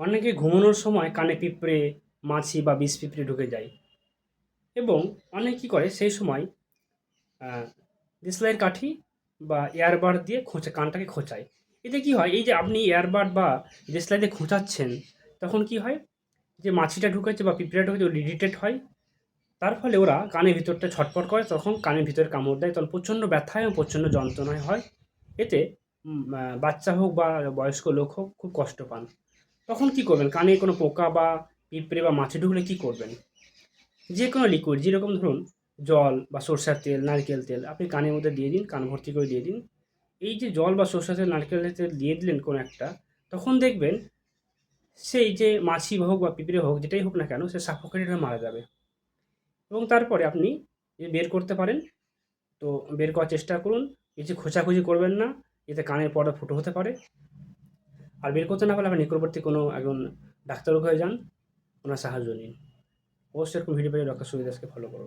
অনেকে ঘুমানোর সময় কানে পিঁপড়ে, মাছি বা বিষ পিঁপড়ে ঢুকে যায়। এবং অনেকে কী করে, সেই সময় দেশলাইয়ের কাঠি বা এয়ারবাড দিয়ে খোঁচা, কানটাকে খোঁচায়। এতে কি হয়, এই যে আপনি এয়ারবাড বা দেশলাই দিয়ে খোঁচাচ্ছেন, তখন কি হয়, যে মাছিটা ঢুকেছে বা পিঁপড়া ঢুকেছে, ওটা ডিটেক্ট হয়। তার ফলে ওরা কানের ভিতরটা ছটফট করে, তখন কানের ভিতরে কামড় দেয়। তখন প্রচণ্ড ব্যথা এবং প্রচণ্ড যন্ত্রণায় হয়। এতে বাচ্চা হোক বা বয়স্ক লোক হোক, খুব কষ্ট পান। তখন কি করবেন? কানে কোনো পোকা বা পিঁপড়ে বা মাছে ঢুকলে কি করবেন? যে কোনো লিকুইড যেরকম ধরুন জল বা সরষের তেল, নারকেল তেল, আপনি কানের মধ্যে দিয়ে দিন, কান ভর্তি করে দিয়ে দিন। এই যে জল বা সরষের তেল, নারকেল তেল দিয়ে দিলেন কোনো একটা, তখন দেখবেন সেই যে মাছি হোক বা পিঁপড়ে হোক, যেটাই হোক না কেন, সে সাফোকেটেড হয়ে মারা যাবে। এবং তারপরে আপনি বের করতে পারেন। তো বের করার চেষ্টা করুন। কিছু খোঁচাখুচি করবেন না। এতে কানের পর্দা ফুটো হতে পারে। আর বের করতে না পারলে আপনি নিকটবর্তী কোনো একজন ডাক্তারও হয়ে যান, ওনার সাহায্য নিন। অবশ্যই এরকম ভিডিও পেয়ে ডক্টর সুবিদাসকে ফলো করুন।